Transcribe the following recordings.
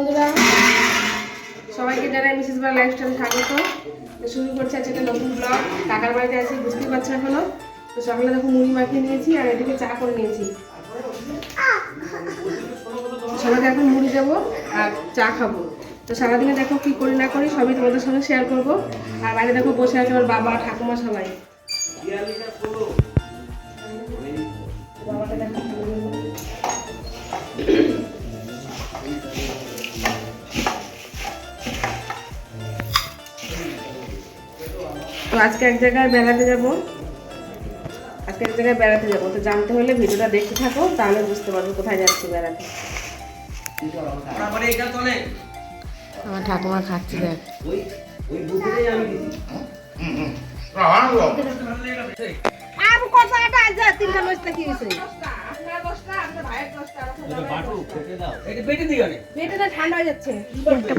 বন্ধুরা, সবাইকে জানাই মিসেস বার লাইফস্টাইল স্বাগত। শুরু করছি আজকে একটা নতুন ব্লগ কাকার বাড়িতে আছি, বুঝতেই পারছ এখনও? তো সকালে দেখো মুড়ি মাখিয়ে নিয়েছি আর এদিকে চা করে নিয়েছি। সবাইকে এখন মুড়ি দেবো আর চা খাব। তো সারাদিনে দেখো কি করি না করি, সবই তোমাদের সঙ্গে শেয়ার করব। আর বাইরে দেখো বসে আছে আমার বাবা, ঠাকুমা সবাই। আজকে এক জায়গায় বেড়াতে যাব। আজকে এক জায়গায় বেড়াতে যাব। তো জানতে হলে ভিডিওটা দেখতে থাকো তাহলে বুঝতে পারব কোথায় যাচ্ছি বেড়াতে। আমার ঠাকুমা খাচ্ছে দেখ। আর কত আটা আছে? তিনটা লইতে কি হইছে? পেটে ঠান্ডা হয়ে যাচ্ছে। একটা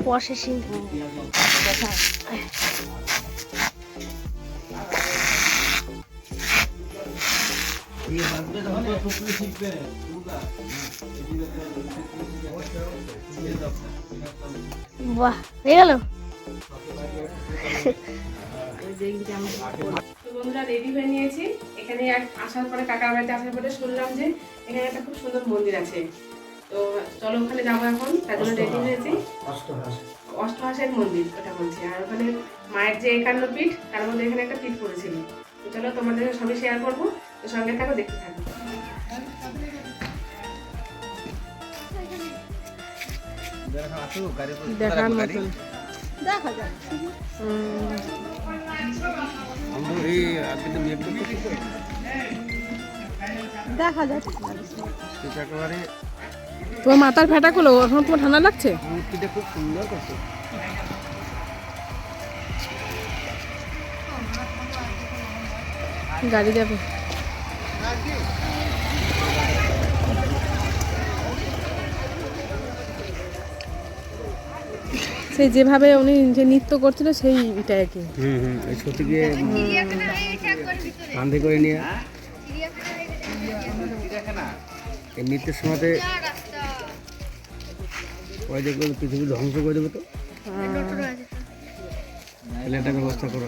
বাহ হয়ে গেল? বন্ধুরা রেডি হয়ে নিয়েছি। এখানে আসার পরে কাকার বাড়িতে আসার পরে শুনলাম যে এখানে একটা খুব সুন্দর মন্দির আছে। তো চলো ওখানে যাব এখন তার জন্য রেডি হয়েছি। অষ্টহাসের মন্দির ওটা বলছি। আর ওখানে মায়ের যে একান্ন পীঠ তার মধ্যে এখানে একটা পীঠ পড়েছিল। তো চলো তোমাদের সবই শেয়ার করব। তো সঙ্গে থাকো দেখতে থাকো। দেখার মতন। দেখা যাক। দেখা যাচ্ছে তোমার মাথার ফেটা গুলো এখন তোমার ঠান্ডা লাগছে? মূর্তিটা খুব সুন্দর করছে। গাড়ি যাবে। সেই যেভাবে উনি যে নৃত্য করছিল সেই এটা আর কি। হুম হুম এই সতীকে কান্ধে করে নিয়ে। এই নৃত্যের সময়তে ওই দেখবে পৃথিবী ধ্বংস করে দেবে তো। তাহলে ব্যবস্থা করো।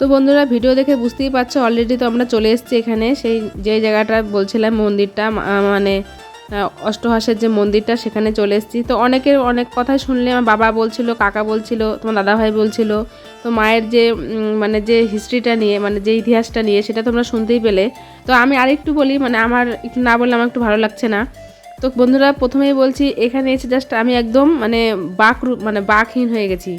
তো বন্ধুরা, ভিডিও দেখে বুঝতেই পারছ অলরেডি তো আমরা চলে এসেছি এখানে। সেই যে জায়গাটা বলছিলাম, মন্দিরটা মানে অষ্টহাসের যে মন্দিরটা, সেখানে চলে এসেছি। তো অনেকের অনেক কথাই শুনলে আমার বাবা বলছিল, কাকা বলছিল, তোমার দাদাভাই বলছিল। তো মায়ের যে মানে যে হিস্ট্রিটা নিয়ে মানে যে ইতিহাসটা নিয়ে, সেটা তোমরা শুনতেই পেলে। তো আমি আরেকটু বলি মানে আমার একটু না বললে আমার একটু ভালো লাগছে না। তো বন্ধুরা, প্রথমেই বলছি, এখানে এসে জাস্ট আমি একদম মানে বাক মানে বাকহীন হয়ে গেছি।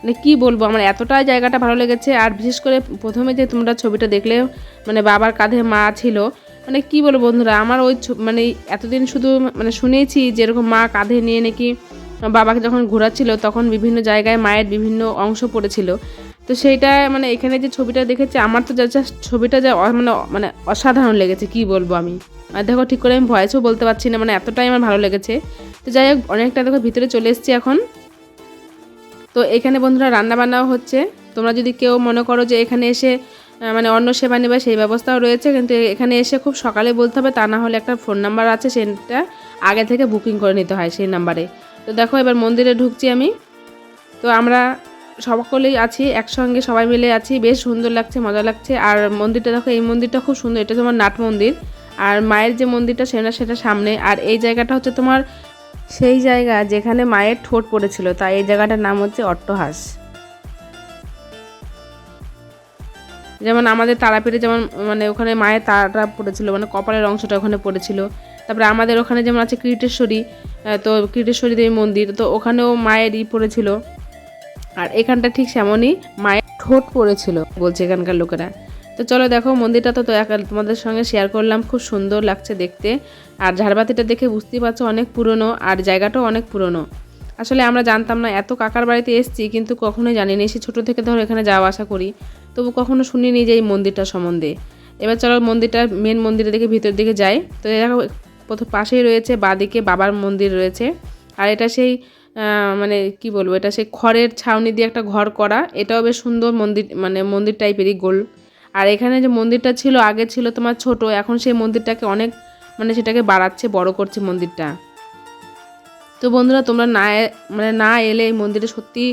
মানে কি বলব, আমার এতটাই জায়গাটা ভালো লেগেছে। আর বিশেষ করে প্রথমে যে তোমরা ছবিটা দেখলে মানে বাবার কাঁধে মা ছিল মানে কি বলব বন্ধুরা, আমার ওই মানে এতদিন শুধু মানে শুনেছি যেরকম মা কাঁধে নিয়ে নাকি বাবাকে যখন ঘোরাচ্ছিল, তখন বিভিন্ন জায়গায় মায়ের বিভিন্ন অংশ পড়েছিল। তো সেইটা মানে এখানে যে ছবিটা দেখেছি, আমার তো জাস্ট ছবিটা যা মানে মানে অসাধারণ লেগেছে, কি বলব আমি। আর দেখো, ঠিক করে আমি ভয়েসও বলতে পারছি না মানে এতটাই আমার ভালো লেগেছে। তো যাই হোক, অনেকটা দেখো ভিতরে চলে এসেছি এখন। তো এখানে বন্ধুরা রান্না বান্নাও হচ্ছে। তোমরা যদি কেউ মনে করো যে এখানে এসে মানে অন্য সেবা নেবে, সেই ব্যবস্থাও রয়েছে। কিন্তু এখানে এসে খুব সকালে বলতে হবে, তা না হলে একটা ফোন নাম্বার আছে, সেটা আগে থেকে বুকিং করে নিতে হয় সেই নাম্বারে তো দেখো, এবার মন্দিরে ঢুকছি আমি। তো আমরা সকলেই আছি, একসঙ্গে সবাই মিলে আছি। বেশ সুন্দর লাগছে, মজা লাগছে। আর মন্দিরটা দেখো, এই মন্দিরটা খুব সুন্দর, এটা তোমার নাট মন্দির। আর মায়ের যে মন্দিরটা, সেটা সেটা সামনে। আর এই জায়গাটা হচ্ছে তোমার সেই জায়গা যেখানে মায়ের ঠোঁট পড়েছিল তাই এই জায়গাটার নাম হচ্ছে অট্টহাস। যেমন আমাদের তারাপীঠে যেমন মানে ওখানে মায়ের তারাটা পড়েছিল মানে কপালের অংশটা ওখানে পড়েছিল। তারপরে আমাদের ওখানে যেমন আছে কীর্তেশ্বরী আহ, তো কীর্তেশ্বরী দেবী মন্দির তো ওখানেও মায়ের ই পড়েছিল। আর এখানটা ঠিক সেমনই মায়ের ঠোঁট পড়েছিল বলছে এখানকার লোকেরা। তো চলো দেখো মন্দিরটা তো তো এক- তোমাদের সঙ্গে শেয়ার করলাম, খুব সুন্দর লাগছে দেখতে। আর ঝাড়বাতিটা দেখে বুঝতেই পারছ অনেক পুরনো, আর জায়গাটাও অনেক পুরনো। আসলে আমরা জানতাম না, এত কাকার বাড়িতে এসেছি, কিন্তু কখনোই জানিনি। সে ছোটো থেকে ধরো এখানে যাওয়া আসা করি, তবু কখনো শুনিনি যে এই মন্দিরটা সম্বন্ধে। এবার চলো মন্দিরটা মেন মন্দিরের দিকে ভিতর দিকে যাই। তো দেখো, প্রথম পাশেই রয়েছে, বাদিকে বাবার মন্দির রয়েছে। আর এটা সেই মানে কি বলব, এটা সেই খড়ের ছাউনি দিয়ে একটা ঘর করা। এটাও বেশ সুন্দর মন্দির মানে মন্দির টাইপেরই গোল। আর এখানে যে মন্দিরটা ছিল, আগে ছিল তোমার ছোট, এখন সেই মন্দিরটাকে অনেক মানে সেটাকে বাড়াচ্ছে, বড় করছে মন্দিরটা। তো বন্ধুরা, তোমরা না মানে না এলে এই মন্দিরে সত্যি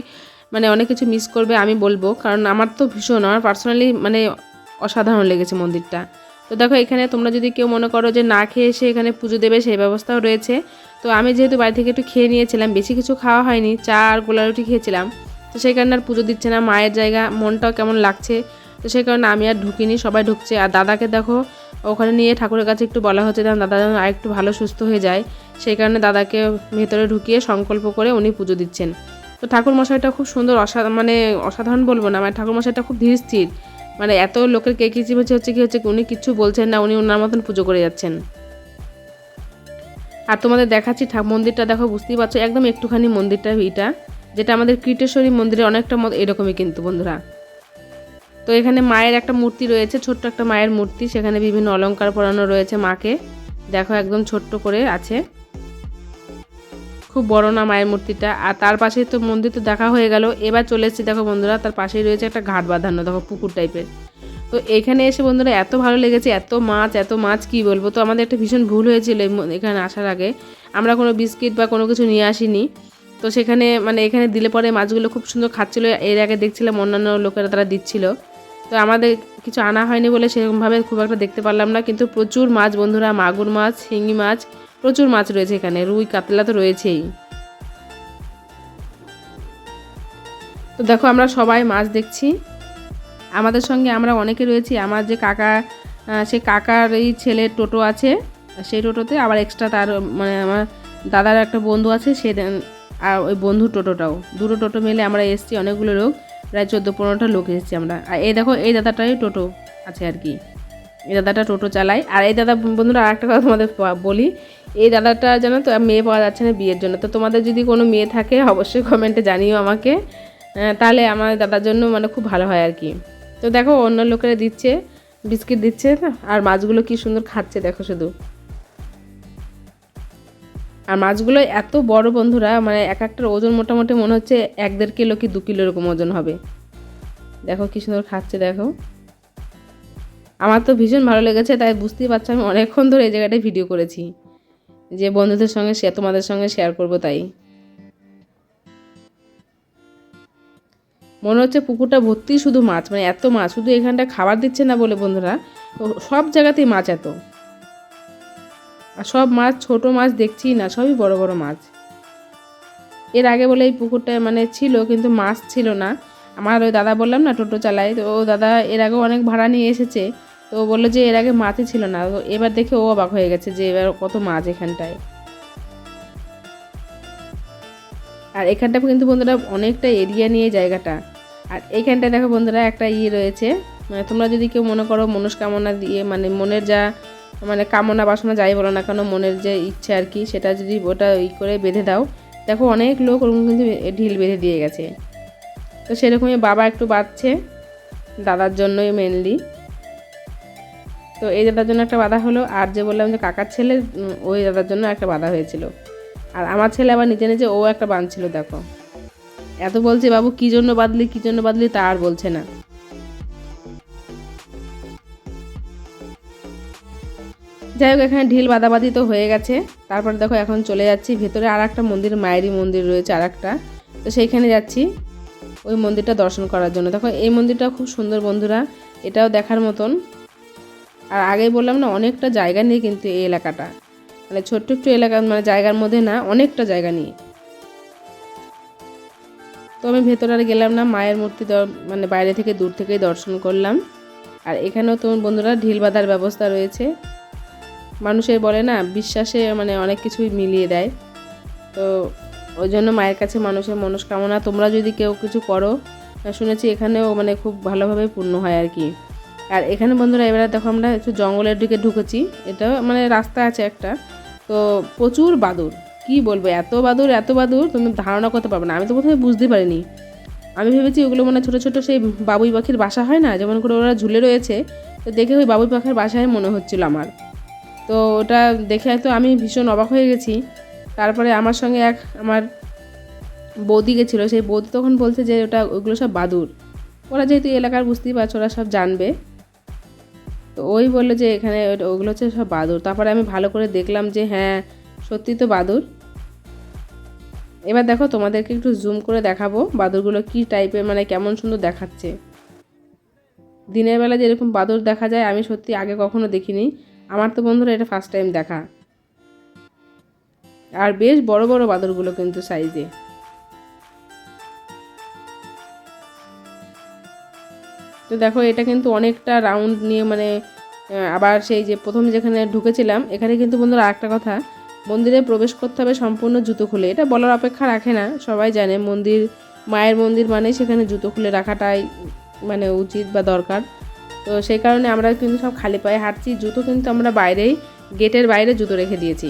মানে অনেক কিছু মিস করবে, আমি বলব। কারণ আমার তো ভীষণ, আমার পার্সোনালি মানে অসাধারণ লেগেছে মন্দিরটা। তো দেখো, এখানে তোমরা যদি কেউ মনে করো যে না খেয়ে এসে এখানে পুজো দেবে, সেই ব্যবস্থাও রয়েছে। তো আমি যেহেতু বাড়ি থেকে একটু খেয়ে নিয়েছিলাম, বেশি কিছু খাওয়া হয়নি, চা আর গোলা রুটি খেয়েছিলাম। তো সেই কারণে আর পুজো দিচ্ছে না, মায়ের জায়গা, মনটাও কেমন লাগছে। তো সেই কারণে আমি আর ঢুকিনি, সবাই ঢুকছে। আর দাদাকে দেখো, ওখানে নিয়ে ঠাকুরের কাছে একটু বলা হচ্ছে যেন দাদা যেন আরেকটু ভালো সুস্থ হয়ে যায়। সেই কারণে দাদাকে ভেতরে ঢুকিয়ে সংকল্প করে উনি পুজো দিচ্ছেন। তো ঠাকুর মশাইটা খুব সুন্দর অসা মানে অসাধারণ বলব না মানে ঠাকুর মশাইটা খুব ধীর স্থির। মানে এত লোকের কে কিচিমিচি হচ্ছে কি হচ্ছে উনি কিছু বলছেন না, উনি ওনার মতন পুজো করে যাচ্ছেন। আর তোমাদের দেখাচ্ছি মন্দিরটা দেখো, বুঝতেই পারছ, একদম একটুখানি মন্দিরটা এটা যেটা আমাদের কীটেশ্বরী মন্দিরে অনেকটা মত এরকমই কিন্তু বন্ধুরা। তো এখানে মায়ের একটা মূর্তি রয়েছে, ছোট্ট একটা মায়ের মূর্তি। সেখানে বিভিন্ন অলঙ্কার পরানো রয়েছে মাকে। দেখো একদম ছোট্ট করে আছে। খুব বড় না মায়ের মূর্তিটা। আর তার পাশে তো মন্দির তো দেখা হয়ে গেল। এবার চলে এসেছি দেখো বন্ধুরা, তার পাশেই রয়েছে একটা ঘাট বাঁধানো, দেখো পুকুর টাইপের। তো এখানে এসে বন্ধুরা এত ভালো লেগেছে, এত মাছ এত মাছ, কি বলব? তো আমাদের একটা ভীষণ ভুল হয়েছিল এখানে আসার আগে। আমরা কোনো বিস্কিট বা কোনো কিছু নিয়ে আসিনি। তো সেখানে মানে এখানে দিলে পরে মাছগুলো খুব সুন্দর খাচ্ছিলো। এর আগে দেখছিলাম অন্যান্য লোকেরা তারা দিচ্ছিল। তো আমাদের কিছু আনা হয়নি বলে সেরকমভাবে খুব একটা দেখতে পারলাম না, কিন্তু প্রচুর মাছ বন্ধুরা, মাগুর মাছ, শিঙি মাছ, প্রচুর মাছ রয়েছে এখানে, রুই, কাতলা তো রয়েছেই। তো দেখো আমরা সবাই মাছ দেখছি। আমাদের সঙ্গে আমরা অনেকে রয়েছি, আমার যে কাকা সে কাকার এই ছেলে টোটো আছে, সেই টোটোতে আবার এক্সট্রা তার মানে আমার দাদার একটা বন্ধু আছে, সে আর ওই বন্ধু টোটোটাও। দুটো টোটো মিলে আমরা এসেছি, অনেকগুলো লোক। প্রায় চোদ্দ পনেরোটা লোক এসেছি আমরা। আর এই দেখো, এই দাদাটাই টোটো আছে আর কি। এই দাদাটা টোটো চালায়। আর এই দাদা, বন্ধুরা আর একটা কথা তোমাদের বলি। এই দাদাটা জানো তো মেয়ে পাওয়া যাচ্ছে না বিয়ের জন্য। তো তোমাদের যদি কোনো মেয়ে থাকে, অবশ্যই কমেন্টে জানিও আমাকে। তাহলে আমার দাদার জন্য মানে খুব ভালো হয় আর কি। তো দেখো, অন্য লোকেরা দিচ্ছে, বিস্কিট দিচ্ছে, আর মাছগুলো কি সুন্দর খাচ্ছে, দেখো শুধু। আর মাছগুলো এত বড় বন্ধুরা মানে এক একটার ওজন মোটামুটি মনে হচ্ছে এক দেড় কিলো কি দু কিলো এরকম ওজন হবে। দেখো কি সুন্দর খাচ্ছে, দেখো। আমার তো ভীষণ ভালো লেগেছে, তাই বুঝতেই পারছ আমি অনেকক্ষণ ধরে এই জায়গাটায় ভিডিও করেছি। যে বন্ধুদের সঙ্গে শেয়ার তোমাদের সঙ্গে শেয়ার করব তাই। মনে হচ্ছে পুকুরটা ভর্তি শুধু মাছ মানে এত মাছ, শুধু এখানটা খাবার দিচ্ছে না বলে বন্ধুরা সব জায়গাতেই মাছ এত। আর সব মাছ, ছোট মাছ দেখছি না, সবই বড় বড় মাছ। এর আগে বলে এই পুকুরটা মানে ছিল, কিন্তু মাছ ছিল না। আমার ওই দাদা বললাম না, টোটো চালায়। তো ও দাদা এর আগে অনেক ভাড়া নিয়ে এসেছে। তো ও বলল যে এর আগে মাছই ছিল না। তো এবার দেখে ও অবাক হয়ে গেছে যে এবার কত মাছ এখানটায়। আর এখানটা কিন্তু বন্ধুরা অনেকটা এরিয়া নিয়ে জায়গাটা। আর এইখানটায় দেখো বন্ধুরা একটা ইয়ে রয়েছে। মানে তোমরা যদি কেউ মনে করো মনস্কামনা দিয়ে মানে মনের যা মানে কামনা বাসনা যাই বলো না কেন, মনের যে ইচ্ছে আর কি, সেটা যদি ওটা ই করে বেঁধে দাও। দেখো অনেক লোক ওরকম কিন্তু ঢিল বেঁধে দিয়ে গেছে। তো সেরকমই বাবা একটু বাঁধছে, দাদার জন্যই মেনলি তো এই দাদার জন্য একটা বাধা হলো, আর যে বললাম যে কাকার ছেলে ওই দাদার জন্য একটা বাধা হয়েছিল। আর আমার ছেলে আবার নিজে নিজে ও একটা বাঁধছিল, দেখো। এত বলছে, বাবু, কি জন্য বাঁধলি, কি জন্য বাঁধলি? তা আর বলছে না। যাই হোক, এখানে ঢিল বাদাবাদি তো হয়ে গেছে। তারপর দেখো, এখন চলে যাচ্ছি। ভেতরে আর একটা মন্দির, মায়েরই মন্দির রয়েছে আর একটা তো সেইখানে যাচ্ছি ওই মন্দিরটা দর্শন করার জন্য। দেখো, এই মন্দিরটা খুব সুন্দর বন্ধুরা, এটাও দেখার মতন। আর আগেই বললাম না, অনেকটা জায়গা নিয়ে কিন্তু এই এলাকাটা। মানে ছোট্ট একটু এলাকা মানে জায়গার মধ্যে না, অনেকটা জায়গা নিয়ে তো আমি ভেতরে আর গেলাম না, মায়ের মূর্তি মানে বাইরে থেকে দূর থেকেই দর্শন করলাম। আর এখানেও তোমার বন্ধুরা, ঢিল বাঁধার ব্যবস্থা রয়েছে। মানুষের বলে না, বিশ্বাসে মানে অনেক কিছুই মিলিয়ে দেয়। তো ওই জন্য মায়ের কাছে মানুষের মনস্কামনা, তোমরা যদি কেউ কিছু করো শুনেছি এখানেও মানে খুব ভালোভাবে পূর্ণ হয় আর কি। আর এখানে বন্ধুরা, এবারে দেখো আমরা একটু জঙ্গলের দিকে ঢুকেছি। এটা মানে রাস্তা আছে একটা। তো প্রচুর বাদুর কি বলব, এত বাদুর এত বাদুর তুমি ধারণা করতে পারবে না। আমি তো প্রথমে বুঝতে পারিনি। আমি ভেবেছি ওগুলো মানে ছোটো ছোটো সেই বাবুই পাখির বাসা হয় না? যেমন করে ওরা ঝুলে রয়েছে, তো দেখে ওই বাবুই পাখির বাসায় মনে হচ্ছিল আমার। তো ওটা দেখে তো আমি ভীষণ অবাক হয়ে গেছি। তারপরে আমার সঙ্গে এক আমার বৌদি গেছিল, সেই বৌদি তখন বলছে যে ওটা, ওগুলো সব বাদুর ওরা যেহেতু এলাকার বুঝতেই পারছ, ওরা সব জানবে। তো ওই বলল যে এখানে ওগুলো হচ্ছে সব বাদুর তারপরে আমি ভালো করে দেখলাম যে হ্যাঁ সত্যি তো বাদুর এবার দেখো, তোমাদেরকে একটু জুম করে দেখাবো বাদুরগুলো কি টাইপের মানে কেমন সুন্দর দেখাচ্ছে। দিনের বেলা যেরকম বাদুর দেখা যায়, আমি সত্যি আগে কখনো দেখিনি। আমার তো বন্ধুরা এটা ফার্স্ট টাইম দেখা। আর বেশ বড় বড় বাদুরগুলো কিন্তু সাইজে তো দেখো, এটা কিন্তু অনেকটা রাউন্ড নিয়ে মানে আবার সেই যে প্রথম যেখানে ঢুকেছিলাম, এখানে কিন্তু বন্ধুরা আরেকটা কথা, মন্দিরে প্রবেশ করতে হবে সম্পূর্ণ জুতো খুলে। এটা বলার অপেক্ষা রাখে না, সবাই জানে মন্দির, মায়ের মন্দির মানে সেখানে জুতো খুলে রাখাটাই মানে উচিত বা দরকার। তো সেই কারণে আমরা কিন্তু সব খালি পায়ে হাঁটছি। জুতো কিন্তু আমরা বাইরেই, গেটের বাইরে জুতো রেখে দিয়েছি।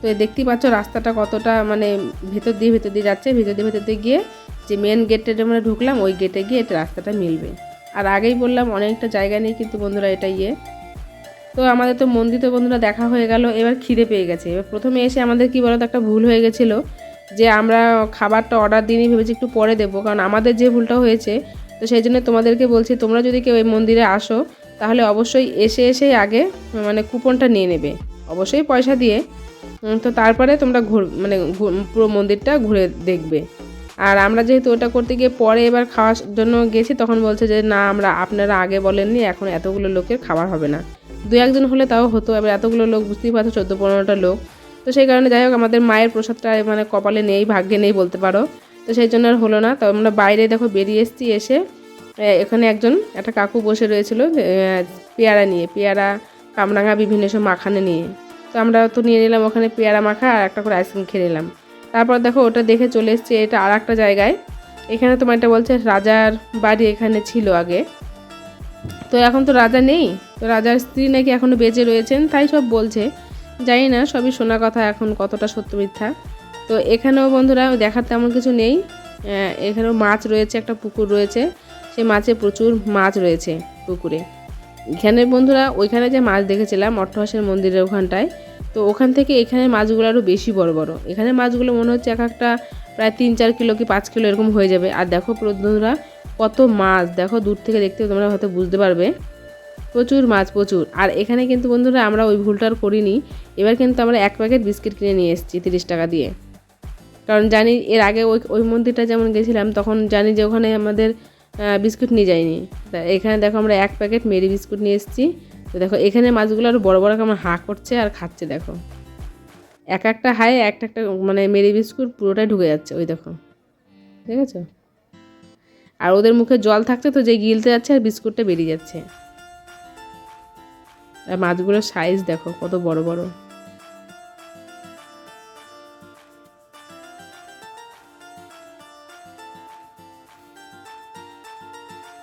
তো দেখতেই পাচ্ছ রাস্তাটা কতটা মানে ভেতর দিয়ে ভেতর দিয়ে যাচ্ছে। ভেতর দিয়ে ভেতর দিয়ে গিয়ে যে মেন গেটটা আমরা ঢুকলাম, ওই গেটে গিয়ে এটা রাস্তাটা মিলবে। আর আগেই বললাম, অনেকটা জায়গা নেই কিন্তু বন্ধুরা এটা ইয়ে। তো আমাদের তো মন্দির তো বন্ধুরা দেখা হয়ে গেল, এবার খিদে পেয়ে গেছে। এবার প্রথমে এসে আমাদের কি বলতো, একটা ভুল হয়ে গেছিল যে আমরা খাবারটা অর্ডার দিনই ভেবেছি একটু পরে দেবো। কারণ আমাদের যে ভুলটা হয়েছে তো সেই জন্য তোমাদেরকে বলছি, তোমরা যদি কেউ এই মন্দিরে আসো, তাহলে অবশ্যই এসে এসেই আগে মানে কুপনটা নিয়ে নেবে। অবশ্যই পয়সা দিয়ে। তো তারপরে তোমরা ঘুর মানে পুরো মন্দিরটা ঘুরে দেখবে। আর আমরা যেহেতু ওটা করতে গিয়ে পরে এবার খাওয়ার জন্য গেছি, তখন বলছে যে, না, আমরা আপনারা আগে বলেননি, এখন এতগুলো লোকের খাবার হবে না। দু একজন হলে তাও হতো, এবার এতগুলো লোক, বুঝতেই পারছ, চোদ্দ পনেরোটা লোক। তো সেই কারণে যাই হোক, আমাদের মায়ের প্রসাদটা মানে কপালে নেই, ভাগ্যে নেই বলতে পারো। তো সেই জন্য আর হলো না। তো আমরা বাইরে দেখো বেরিয়ে এসেছি এসে। এখানে একজন, একটা কাকু বসে রয়েছিল পেয়ারা নিয়ে, পেয়ারা, কামরাঙা বিভিন্ন সব মাখানে নিয়ে। তো আমরা তো নিয়ে নিলাম ওখানে পেয়ারা মাখা আর একটা করে আইসক্রিম খেয়ে নিলাম। তারপর দেখো ওটা দেখে চলে এসেছি এটা আর একটা জায়গায়। এখানে তোমার এটা বলছে রাজার বাড়ি এখানে ছিল আগে। তো এখন তো রাজা নেই, তো রাজার স্ত্রী নাকি এখনও বেঁচে রয়েছেন, তাই সব বলছে। জানি না, সবই শোনা কথা এখন কতটা সত্য মিথ্যা। তো এখানেও বন্ধুরা দেখার তেমন কিছু নেই। এখানেও মাছ রয়েছে, একটা পুকুর রয়েছে। সেই মাছে প্রচুর মাছ রয়েছে পুকুরে। এখানে বন্ধুরা ওইখানে যে মাছ দেখেছিলাম, অট্টহাসের মন্দিরের ওখানটায়, তো ওখান থেকে এখানে মাছগুলো আরও বেশি বড় বড়। এখানে মাছগুলো মনে হচ্ছে এক একটা প্রায় তিন চার কিলো কি পাঁচ কিলো এরকম হয়ে যাবে। আর দেখো বন্ধুরা কত মাছ, দেখো দূর থেকে দেখতে তোমরা হয়তো বুঝতে পারবে। প্রচুর মাছ, প্রচুর। আর এখানে কিন্তু বন্ধুরা আমরা ওই ভুলটা আর করিনি। এবার কিন্তু আমরা এক প্যাকেট বিস্কিট কিনে নিয়ে এসেছি তিরিশ টাকা দিয়ে। কারণ জানি এর আগে ওই ওই মন্দিরটা যেমন গেছিলাম, তখন জানি যে ওখানে আমাদের বিস্কুট নিয়ে যায়নি। তা এখানে দেখো আমরা এক প্যাকেট মেরি বিস্কুট নিয়ে এসেছি। তো দেখো এখানে মাছগুলো আরও বড় বড় কেমন হাঁ করছে আর খাচ্ছে, দেখো। এক একটা হায়ে একটা একটা মানে মেরি বিস্কুট পুরোটাই ঢুকে যাচ্ছে, ওই দেখো। ঠিক আছে? আর ওদের মুখে জল থাকছে তো, যে গিলতে যাচ্ছে আর বিস্কুটটা বেরিয়ে যাচ্ছে। আর মাছগুলোর সাইজ দেখো, কত বড় বড়।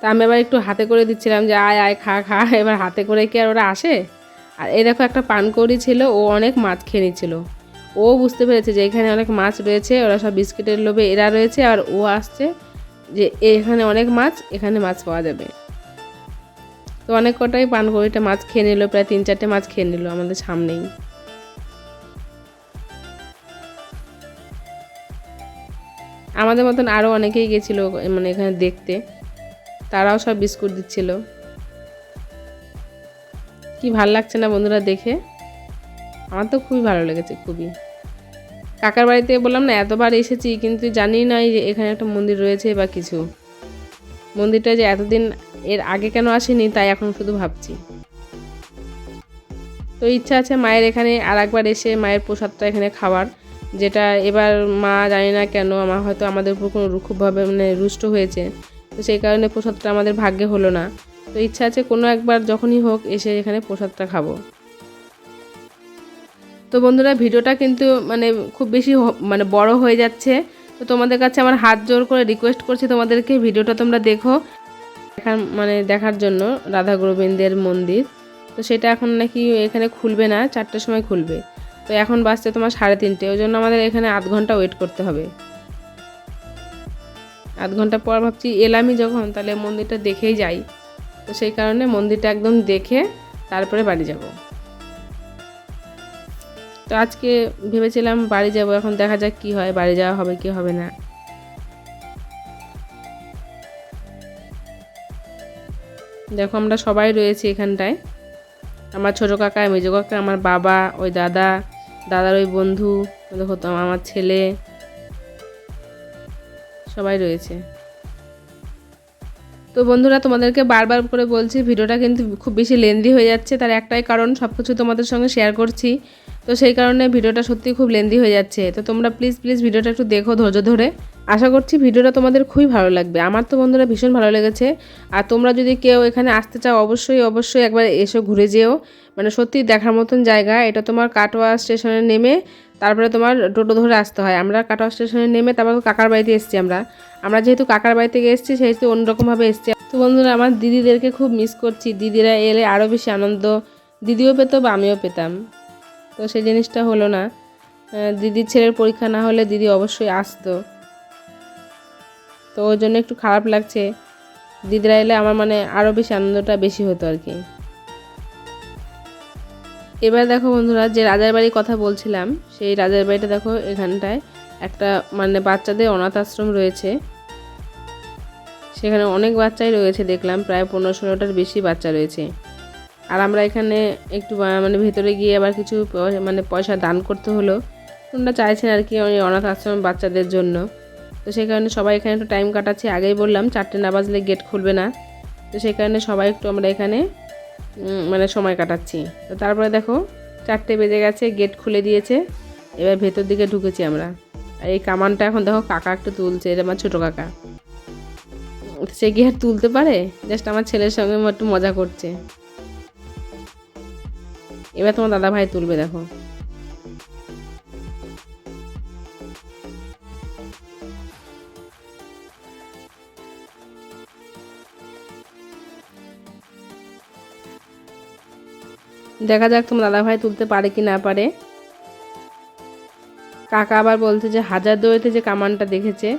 তা আমি এবার একটু হাতে করে দিচ্ছিলাম যে আয় আয়, খা খা, এবার হাতে করে কি আর ওরা আসে? আর এই দেখো একটা পানকৌড়ি ছিল, ও অনেক মাছ খেয়ে নিচ্ছিল। ও বুঝতে পেরেছে যে এখানে অনেক মাছ রয়েছে, ওরা সব বিস্কিটের লোভে এরা রয়েছে, আর ও আসছে যে এখানে অনেক মাছ, এখানে মাছ পাওয়া যাবে। তো অনেক কটাই পানকৌড়িটা মাছ খেয়ে নিল, প্রায় তিন চারটে মাছ খেয়ে নিল আমাদের সামনেই। আমাদের মতন আরও অনেকেই গেছিল মানে এখানে দেখতে। তারাও সব বিস্কুট দিচ্ছিল। কি ভালো লাগছে না বন্ধুরা দেখে? আমার তো খুবই ভালো লেগেছে, খুবই। কাকার বাড়িতে বললাম না, এতবার এসেছি, কিন্তু জানি না যে এখানে একটা মন্দির রয়েছে বা কিছু। মন্দিরটা যে এতদিন এর আগে কেন আসেনি, তাই এখন শুধু ভাবছি। তো ইচ্ছা আছে মায়ের এখানে আর একবার এসে মায়ের প্রসাদটা এখানে খাওয়ার, যেটা এবার মা জানি না কেন, আমার হয়তো আমাদের উপর কোনো খুবভাবে মানে রুষ্ট হয়েছে। তো সেই কারণে প্রসাদটা আমাদের ভাগ্যে হলো না। তো ইচ্ছা আছে কোনো একবার যখনই হোক এসে এখানে প্রসাদটা খাব। তো বন্ধুরা, ভিডিওটা কিন্তু মানে খুব বেশি মানে বড় হয়ে যাচ্ছে। তো তোমাদের কাছে আমার হাত জোর করে রিকোয়েস্ট করছি তোমাদেরকে, ভিডিওটা তোমরা দেখো। দেখার মানে দেখার জন্য রাধা গোবিন্দের মন্দির। তো সেটা এখন নাকি এখানে খুলবে না, চারটের সময় খুলবে। তো এখন বাজছে তোমার সাড়ে তিনটে, ওই জন্য আমাদের এখানে আধ ঘণ্টা ওয়েট করতে হবে। আধ ঘণ্টা পর ভাবছি এলামই যখন, তাহলে মন্দিরটা দেখেই যাই। তো সেই কারণে মন্দিরটা একদম দেখে তারপরে বাড়ি যাব। তো আজকে ভেবেছিলাম বাড়ি যাব, এখন দেখা যাক কি হয়, বাড়ি যাওয়া হবে কি হবে না। দেখো আমরা সবাই রয়েছি এখানটায়। আমার ছোটো কাকা, মেজো কাকা, আমার বাবা, ওই দাদা, দাদার ওই বন্ধু দেখো আমার ছেলে। সবাই রয়েছে। তো বন্ধুরা, তোমাদেরকে বারবার করে বলছি, ভিডিওটা কিন্তু খুব বেশি লেন্দি হয়ে যাচ্ছে। তার একটাই কারণ সব কিছু তোমাদের সঙ্গে শেয়ার করছি। তো সেই কারণে ভিডিওটা সত্যি খুব লেন্দি হয়ে যাচ্ছে। তো তোমরা প্লিজ প্লিজ ভিডিওটা একটু দেখো ধৈর্য ধরে। আশা করছি ভিডিওটা তোমাদের খুবই ভালো লাগবে। আমার তো বন্ধুরা ভীষণ ভালো লেগেছে। আর তোমরা যদি কেউ এখানে আসতে চাও, অবশ্যই অবশ্যই একবার এসে ঘুরে যেও। মানে সত্যি দেখার মতন জায়গা। এটা তোমার কাটোয়া স্টেশনে নেমে তারপরে তোমার টোটো ধরে আসতে হয়। আমরা কাটোয়া স্টেশনে নেমে তারপর কাকার বাড়িতে এসেছি আমরা। আমরা যেহেতু কাকার বাড়ি থেকে এসেছি, সেহেতু অন্যরকমভাবে এসেছি। তো বন্ধুরা, আমার দিদিদেরকে খুব মিস করছি। দিদিরা এলে আরও বেশি আনন্দ। দিদিও পেত বা আমিও পেতাম। তো সেই জিনিসটা হলো না। দিদির ছেলের পরীক্ষা না হলে দিদি অবশ্যই আসতো। তো ওই জন্য একটু খারাপ লাগছে। দিদিরা এলে আমার মানে আরও বেশি আনন্দটা বেশি হতো আর কি। এবার দেখো বন্ধুরা, যে রাজার বাড়ির কথা বলছিলাম, সেই রাজার বাড়িটা দেখো এখানটায় একটা মানে বাচ্চাদের অনাথ আশ্রম রয়েছে। সেখানে অনেক বাচ্চাই রয়েছে দেখলাম, প্রায় পনেরো ষোলোটার বেশি বাচ্চা রয়েছে। আর আমরা এখানে একটু মানে ভেতরে গিয়ে আবার কিছু মানে পয়সা দান করতে হলো। ওনারা চাইছেন আর কি ওই অনাথ আশ্রম বাচ্চাদের জন্য। তো সেই কারণে সবাই এখানে একটু টাইম কাটাচ্ছে। আগেই বললাম, চারটে না বাজলে গেট খুলবে না। তো সেই কারণে সবাই একটু আমরা এখানে মানে সময় কাটাচ্ছি। তো তারপরে দেখো, চারটে বেজে গেছে, গেট খুলে দিয়েছে। এবার ভেতর দিকে ঢুকেছি আমরা। আর এই কামানটা এখন দেখো, কাকা একটু তুলছে, এটা আমার ছোটো কাকা। সে কি আর তুলতে পারে? জাস্ট আমার ছেলের সঙ্গে একটু মজা করছে। এবার তোমার দাদা ভাই তুলবে, দেখো। দেখা যাক তোমার দাদা ভাই তুলতে পারে কি না পারে। কাকা আবার বলছে যে হাজার দোয়েতে যে কামানটা দেখেছে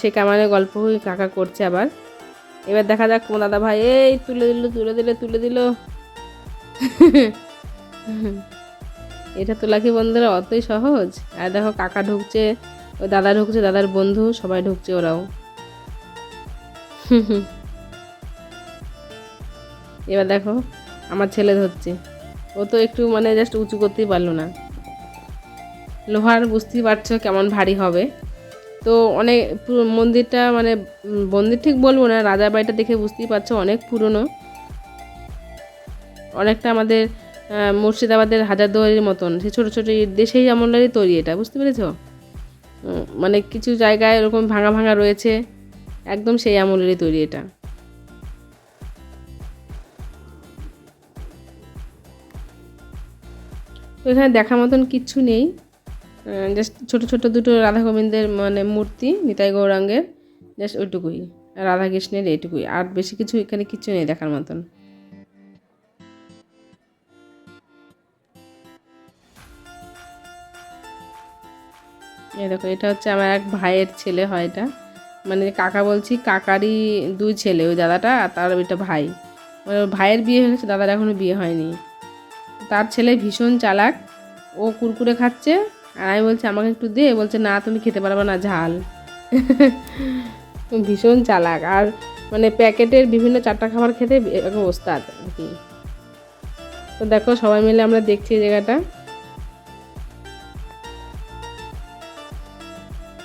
সেই কামানের গল্পই কাকা করছে আবার। এবার দেখা যাক তোমার দাদা ভাই এই, তুলে দিল, তুলে দিলে, তুলে দিল। এটা তোলা কি বন্ধুরা অতই সহজ? আর দেখো কাকা ঢুকছে, ওই দাদা ঢুকছে, দাদার বন্ধু, সবাই ঢুকছে ওরাও। এবার দেখো, আমার ছেলে ধরছে। ও তো একটু মানে জাস্ট উঁচু করতেই পারল না। লোহার বুঝতেই পারছ কেমন ভারী হবে। তো অনেক মন্দিরটা মানে মন্দির ঠিক বলব না, রাজার বাড়িটা দেখে বুঝতেই পারছ অনেক পুরনো। অনেকটা আমাদের মুর্শিদাবাদের হাজারদুয়ারির মতন। সে ছোটো ছোটো দিয়ে সেই আমলেরই তৈরি এটা, বুঝতে পেরেছ? মানে কিছু জায়গায় এরকম ভাঙা ভাঙা রয়েছে, একদম সেই আমলেরই তৈরি এটা। তো এখানে দেখার মতন কিচ্ছু নেই। জাস্ট ছোট ছোট দুটো রাধা গোবিন্দের মানে মূর্তি, নিতাই গৌরাঙ্গের জাস্ট ওইটুকুই রাধা কৃষ্ণের এইটুকুই। আর বেশি কিছু এখানে কিচ্ছু নেই দেখার মতন। এই দেখো, এটা হচ্ছে আমার এক ভাইয়ের ছেলে হয় এটা। মানে কাকা বলছি, কাকারই দুই ছেলে, ওই দাদাটা আর তার ওইটা ভাই। মানে ভাইয়ের বিয়ে হয়েছে, দাদার এখনও বিয়ে হয়নি। তার ছেলে ভীষণ চালাক। ও কুরকুরে খাচ্ছে আর আমি বলছি, আমাকে একটু দে। বলছে, না, তুমি খেতে পারবে না, ঝাল। ভীষণ চালাক। আর মানে প্যাকেটের বিভিন্ন চারটা খাবার খেতে ওস্তাদ আর কি। তো দেখো, সবাই মিলে আমরা দেখছি জায়গাটা।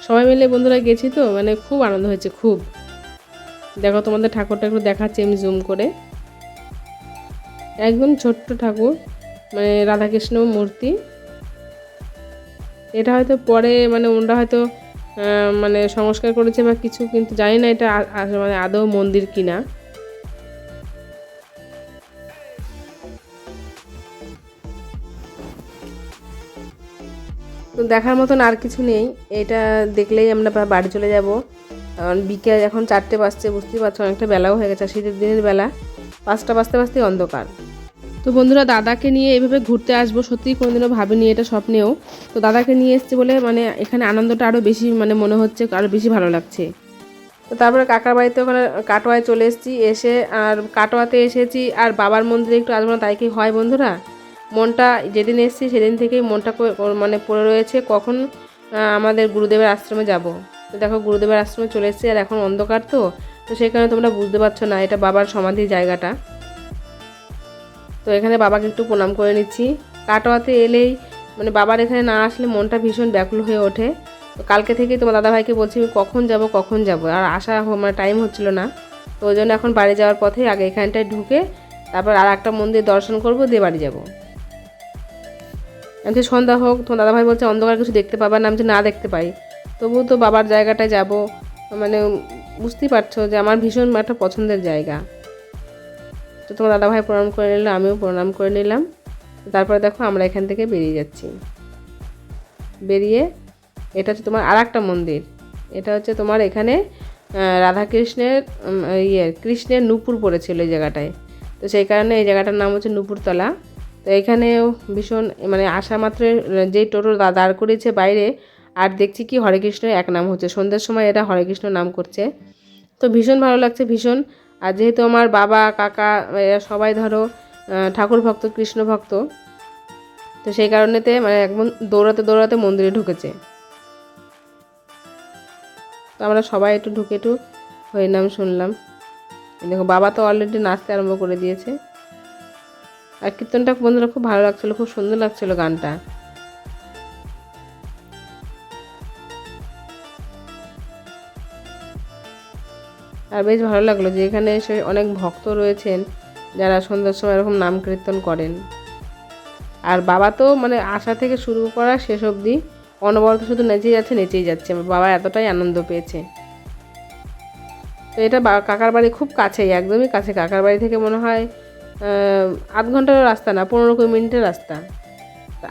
সবাই মিলে বন্ধুরা গেছি তো মানে খুব আনন্দ হয়েছে, খুব। দেখো, তোমাদের ঠাকুরটা একটু দেখাচ্ছি, আমি জুম করে। একদম ছোট্ট ঠাকুর। মানে রাধাকৃষ্ণ মূর্তি। এটা হয়তো পরে মানে ওনারা হয়তো মানে সংস্কার করেছে বা কিছু, কিন্তু জানি না এটা মানে আদৌ মন্দির কিনা। তো দেখার মতন আর কিছু নেই। এটা দেখলেই আমরা বাড়ি চলে যাব। কারণ বিকেল এখন চারটে বাজছে, বুঝতেই পারছ, অনেকটা বেলাও হয়ে গেছে শীতের দিনের বেলা পাঁচটা বাজতে বাজতেই অন্ধকার। তো বন্ধুরা দাদাকে নিয়ে এভাবে ঘুরতে আসব, সত্যিই কোনোদিনও ভাবিনি এটা স্বপ্নেও। তো দাদাকে নিয়ে এসছে বলে মানে এখানে আনন্দটা আরও বেশি মানে মনে হচ্ছে আরও বেশি ভালো লাগছে। তো তারপরে কাকার বাড়িতে ওখানে কাটোয়ায় চলে এসেছি, এসে আর কাটোয়াতে এসেছি, আর বাবার মন্দিরে একটু আসব না তাই কি হয় বন্ধুরা? মনটা যেদিন এসেছি সেদিন থেকেই মনটা মানে পড়ে রয়েছে, কখন আমাদের গুরুদেবের আশ্রমে যাব। তো দেখো গুরুদেবের আশ্রমে চলে এসেছি আর এখন অন্ধকার তো তো সেই কারণে তোমরা বুঝতে পারছ না, এটা বাবার সমাধির জায়গাটা। তো এখানে বাবাকে একটু প্রণাম করে নিচ্ছি। কাটোয়াতে এলেই মানে বাবার এখানে না আসলে মনটা ভীষণ ব্যাকুল হয়ে ওঠে। তো কালকে থেকেই তোমার দাদাভাইকে বলছি, আমি কখন যাব কখন যাব? আর আসা মানে টাইম হচ্ছিল না। তো ওই জন্য এখন বাড়ি যাওয়ার পথে আগে এখানটায় ঢুকে তারপর আর একটা মন্দির দর্শন করব, দিয়ে বাড়ি যাব। আমি সন্ধ্যা হোক। তোমার দাদাভাই বলছে, অন্ধকার কিছু দেখতে পাবা না। আমি যে না দেখতে পাই। তবুও তো বাবার জায়গাটায় যাব। মানে বুঝতেই পারছ যে আমার ভীষণ একটা পছন্দের জায়গা। তো তোমার দাদাভাই প্রণাম করে নিল, আমিও প্রণাম করে নিলাম। তারপরে দেখো আমরা এখান থেকে বেরিয়ে যাচ্ছি। বেরিয়ে এটা হচ্ছে তোমার আর একটা মন্দির। এটা হচ্ছে তোমার এখানে রাধাকৃষ্ণের ইয়ে কৃষ্ণের নূপুর পড়েছিল এই জায়গাটায়। তো সেই কারণে এই জায়গাটার নাম হচ্ছে নূপুরতলা। তো এখানেও ভীষণ মানে আসা মাত্র, যেই টোটো দাঁড় করেছে বাইরে, আর দেখছি কি হরে কৃষ্ণের এক নাম হচ্ছে। সন্ধ্যার সময় এটা হরে কৃষ্ণ নাম করছে। তো ভীষণ ভালো লাগছে, ভীষণ আর যেহেতু আমার বাবা, কাকা সবাই ধরো ঠাকুর ভক্ত, কৃষ্ণ ভক্ত, তো সেই কারণেতে মানে একদম দৌড়াতে দৌড়াতে মন্দিরে ঢুকেছে। তো আমরা সবাই একটু ঢুকে একটু হরিনাম শুনলাম। দেখো, বাবা তো অলরেডি নাচতে আরম্ভ করে দিয়েছে। আর কীর্তনটা বন্ধুরা খুব ভালো লাগছিল, খুব সুন্দর লাগছিল গানটা। আর বেশ ভালো লাগল যে এখানে এসে অনেক ভক্ত রয়েছেন যারা সন্ধ্যার সময় এরকম নাম কীর্তন করেন। আর বাবা তো মানে আসা থেকে শুরু করা শেষ অবধি অনবরত শুধু নেচেই যাচ্ছে নেচেই যাচ্ছে। বাবা এতটাই আনন্দ পেয়েছে। তো এটা কাকার বাড়ি খুব কাছেই, একদমই কাছে। কাকার বাড়ি থেকে মনে হয় আধ ঘণ্টার রাস্তা না, পনেরো কুড়ি মিনিটের রাস্তা।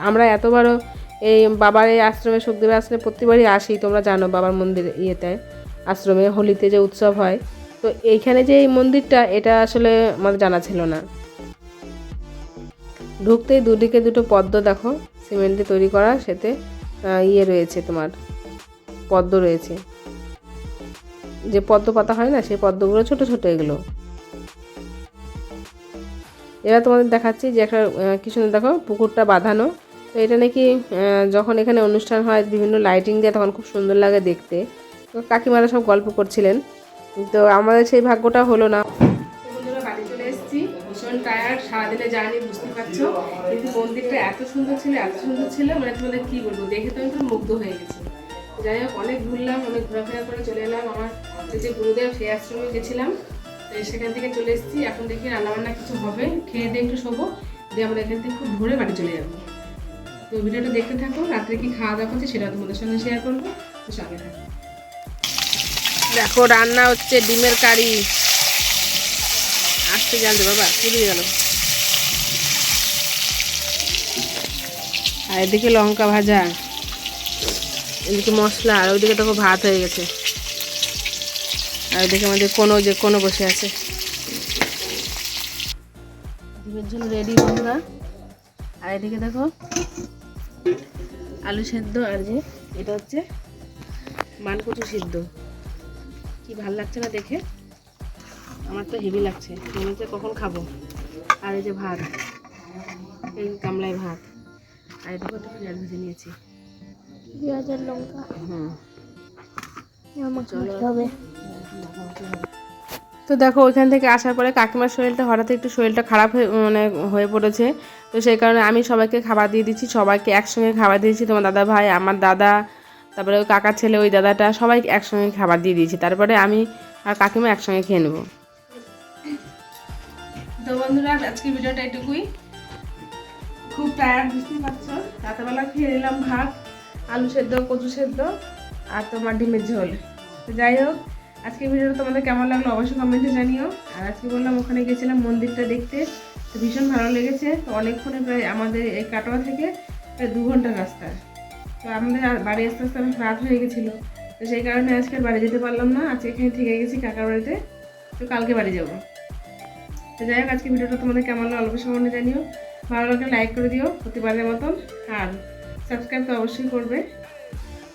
আমরা এতবারও এই বাবার এই আশ্রমে, সুখদেবের আশ্রমে প্রতিবারই আসি, তোমরা জানো বাবার মন্দির ইয়েতে। আশ্রমে, হোলিতে যে উৎসব হয়। তো এইখানে যে এই মন্দিরটা, এটা আসলে আমাদের জানা ছিল না। ঢুকতেই দুদিকে দুটো পদ্ম দেখো, সিমেন্টে তৈরি করা, সেতে ইয়ে রয়েছে তোমার, পদ্ম রয়েছে। যে পদ্ম পাতা হয় না, সেই পদ্মগুলো ছোট ছোট এগুলো। এবার তোমাদের দেখাচ্ছি যে একটা কি সুন্দর দেখো, পুকুরটা বাঁধানো। তো এটা নাকি যখন এখানে অনুষ্ঠান হয়, বিভিন্ন লাইটিং দিয়ে, তখন খুব সুন্দর লাগে দেখতে। তো কাকিমারা সব গল্প করছিলেন। তো আমাদের সেই ভাগ্যটা হলো না। বাড়ি চলে এসেছি। ভীষণ টায়ার্ড সারাদিনে জার্নি বুঝতে পারছ। কিন্তু মন্দিরটা এত সুন্দর ছিল, এত সুন্দর ছিল মানে তোমাদের কি বলব, দেখে তো আমি পুরো মুগ্ধ হয়ে গেছি। যাই হোক, অনেক ঘুরলাম, অনেক ঘোরাফেরা করে চলে এলাম। আমার যে গুরুদেব, সেই আশ্রমে গেছিলাম। সেখান থেকে চলে এসেছি। এখন দেখি রান্নাবান্না কিছু হবে। খেয়ে দিয়ে একটু শোবো। দিয়ে আমরা এখান থেকে খুব ভোরে বাড়ি চলে যাব। তো ভিডিওটা দেখতে থাকো। রাত্রে কি খাওয়া দাওয়া করছে সেটা তোমাদের সঙ্গে শেয়ার করব। তো সঙ্গে থাকো। দেখো, রান্না হচ্ছে ডিমের কারি। আসতে জানতে বাবা পুড়িয়ে গেল। আর এদিকে লঙ্কা ভাজা, এদিকে মশলা, আর ওইদিকে দেখো ভাত হয়ে গেছে। আর ওইদিকে আমাদের কোনো যে কোনো বসে আছে। ডিমের জন্য রেডি বন্ধুরা। আর এদিকে দেখো, আলু সেদ্ধ, আর যে এটা হচ্ছে মানকচু সিদ্ধ। কি ভালো লাগছে না দেখে? আমার তো হেভি লাগছে। মনে হচ্ছে কখন খাব। আর এই যে ভাত। এই গামলায় ভাত। আর এদিকে একটু পেঁয়াজ ভেজে নিয়েছি। পেঁয়াজের লঙ্কা। হুম। হবে। তো দেখো ওইখান থেকে আসার পরে কাকিমার শরীরটা হঠাৎ একটু শরীরটা খারাপ হয়ে মানে হয়ে পড়েছে। তো সেই কারণে আমি সবাইকে খাবার দিয়ে দিচ্ছি। সবাইকে একসঙ্গে খাবার দিয়েছি। তোমার দাদা ভাই আমার দাদা তারপরে ওই কাকার ছেলে, ওই দাদাটা সবাই একসঙ্গে খাবার দিয়ে দিয়েছি। তারপরে আমি আর কাকিমা একসঙ্গে খেয়ে নেব। তো বন্ধুরা, আজকের ভিডিওটা এটুকুই। খুব টায়ার্ড বুঝতেই পারছ? রাতেবেলা খেয়ে নিলাম ভাত, আলু সেদ্ধ, কচু সেদ্ধ আর তোমার ডিমের ঝোল। তো যাই হোক আজকে ভিডিওটা তোমাদের কেমন লাগল অবশ্যই কমেন্টে জানিও। আর আজকে বললাম, ওখানে গেছিলাম মন্দিরটা দেখতে। তো ভীষণ ভালো লেগেছে। তো অনেকক্ষণে প্রায় আমাদের এই কাটোয়া থেকে প্রায় দু ঘণ্টার রাস্তা। তো আমাদের বাড়ি আস্তে আস্তে অনেক রাত হয়ে গেছিল। তো সেই কারণে আজকে বাড়ি যেতে পারলাম না। আজকে এখানে থেকে গেছি কাকার বাড়িতে। তো কালকে বাড়ি যাব। তো যাই হোক, আজকে ভিডিওটা তোমাদের কেমন অল্প সময় জানিও। ভালো লাগলে লাইক করে দিও প্রতিবারের মতন। আর সাবস্ক্রাইব তো অবশ্যই করবে।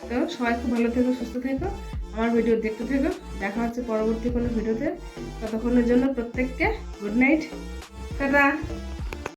তো সবাই খুব ভালো থেকো, সুস্থ থেকো। আমার ভিডিও দেখতে থেকো। দেখা হচ্ছে পরবর্তী কোনো ভিডিওতে। ততক্ষণের জন্য প্রত্যেককে গুড নাইট টাটা।